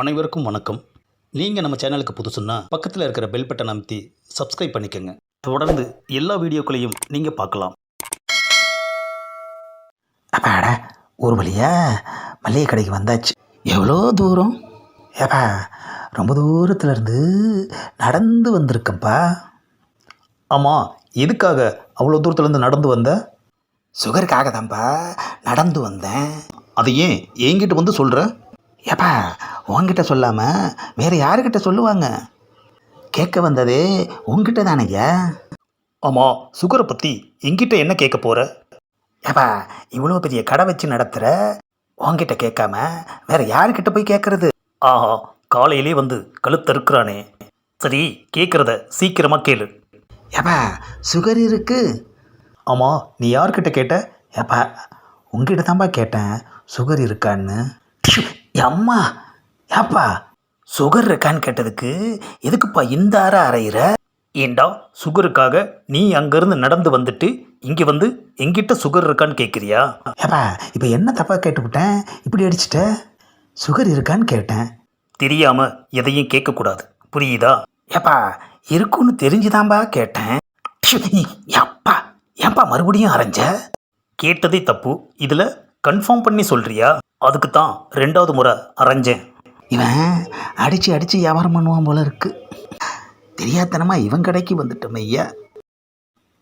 அனைவருக்கும் வணக்கம். நீங்கள் நம்ம சேனலுக்கு புதுசுன்னா பக்கத்தில் இருக்கிற பெல் பட்டனை அமைத்தி சப்ஸ்கிரைப் பண்ணிக்கோங்க. தொடர்ந்து எல்லா வீடியோக்களையும் நீங்கள் பார்க்கலாம். அப்பாடா ஒரு வழியா மளிகை கடைக்கு வந்தாச்சு. எவ்வளோ தூரம்? ஏப்பா ரொம்ப தூரத்துல இருந்து நடந்து வந்திருக்கப்பா. ஆமாம் எதுக்காக அவ்வளோ தூரத்துலேருந்து நடந்து வந்த? சுகருக்காக தான்ப்பா நடந்து வந்தேன். அதை ஏன் என்கிட்ட வந்து சொல்கிற ஏப்பா உன்கிட்ட சொல்லாமல் வேறு யாருக்கிட்ட சொல்லுவாங்க? கேட்க வந்ததே உங்ககிட்ட தானேய்யா ஆமாம் சுகரை பற்றி என்கிட்ட என்ன கேட்க போகிற ஏப்பா இவ்வளோ பெரிய கடை வச்சு நடத்துகிற உன்கிட்ட கேட்காம வேற யாருக்கிட்ட போய் கேட்கறது? ஆஹா காலையிலே வந்து கழுத்தறுக்கிறானே. சரி கேட்குறத சீக்கிரமாக கேளு. ஏப்பா சுகர் இருக்கு? ஆமாம் நீ யார்கிட்ட கேட்ட? ஏப்பா உங்ககிட்ட தான்ப்பா கேட்டேன். சுகர் இருக்கான்னு. அம்மா ஏப்பா சுகர் இருக்கான்னு கேட்டதுக்கு எதுக்குப்பா இந்த அறை அறையிற? ஏண்டா சுகருக்காக நீ அங்கேருந்து நடந்து வந்துட்டு இங்கே வந்து எங்கிட்ட சுகர் இருக்கான்னு கேட்குறியா ஏப்பா இப்போ என்ன தப்பாக கேட்டுவிட்டேன் இப்படி அடிச்சிட்ட? சுகர் இருக்கான்னு கேட்டேன். தெரியாம எதையும் கேட்கக்கூடாது. புரியுதா? ஏப்பா இருக்குன்னு தெரிஞ்சுதான்பா கேட்டேன். ப்ஷு, அப்பா ஏன்பா மறுபடியும் அரைஞ்ச? கேட்டதே தப்பு. இதில் கன்ஃபார்ம் பண்ணி சொல்றியா? அதுக்கு தான் ரெண்டாவது முறை அரைஞ்சேன். இவன் அடித்து அடித்து வியாபாரம் பண்ணுவான் போல இருக்குது தெரியாதனமாக இவன் கடைக்கு வந்துட்டோம் ஐயா.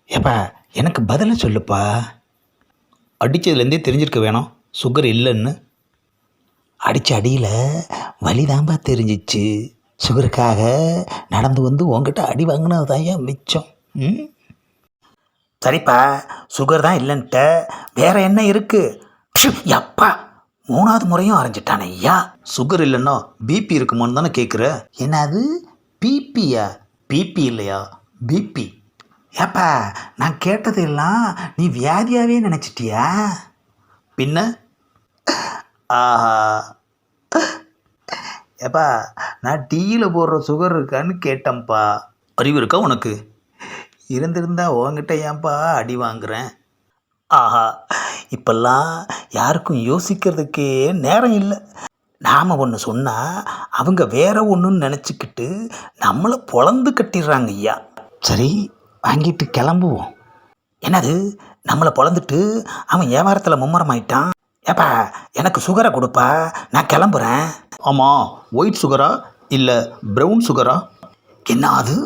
ஏப்பா எனக்கு பதில சொல்லுப்பா. அடித்ததுலேருந்தே தெரிஞ்சிருக்க வேணாம். சுகர் இல்லைன்னு. அடித்த அடியில் வலிதாம்பா தெரிஞ்சிச்சு. சுகருக்காக நடந்து வந்து உங்ககிட்ட அடி வாங்கினது தான் ஏன் மிச்சம். ம்? சரிப்பா சுகர் தான் இல்லைன்ட்ட. வேற என்ன இருக்கு? ப்ஷு, அப்பா மூணாவது முறையும் அரைஞ்சிட்டானே. ஐயா சுகர் இல்லைன்னா பிபி இருக்குமான்னு தானே கேட்குற என்னது? பிபியா பிபி இல்லையா? பிபி ஏப்பா நான் கேட்டதெல்லாம் நீ வியாதியாகவே நினச்சிட்டியா? பின்ன? ஆஹா. ஏப்பா நான் டீயில் போடுற சுகர் இருக்கான்னு கேட்டேன்ப்பா. அறிவு இருக்கா உனக்கு? இருந்திருந்தா உன்கிட்ட ஏன்ப்பா அடி வாங்குறேன்? ஆஹா இப்பெல்லாம் யாருக்கும் யோசிக்கிறதுக்கே நேரம் இல்லை. நாம் ஒன்று சொன்னால் அவங்க வேற ஒன்றுன்னு நினச்சிக்கிட்டு நம்மளை பொழந்து கட்டிடுறாங்க ஐயா. சரி வாங்கிட்டு கிளம்புவோம். என்னது? நம்மளை பொழந்துட்டு அவன் வியாபாரத்தில் மும்முரமாயிட்டான். ஏப்பா எனக்கு சுகரை கொடுப்பா. நான் கிளம்புறேன். ஆமாம் ஒயிட் சுகரா இல்லை ப்ரௌன் சுகரா என்ன அது?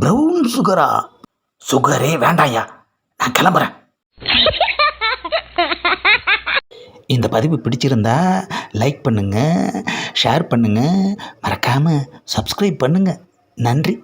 ப்ரௌன் சுகரா சுகரே வேண்டாம்யா நான் கிளம்புறேன். இந்த பதிவு பிடிச்சிருந்தா லைக் பண்ணுங்கள் ஷேர் பண்ணுங்கள் மறக்காமல் சப்ஸ்கிரைப் பண்ணுங்கள் நன்றி.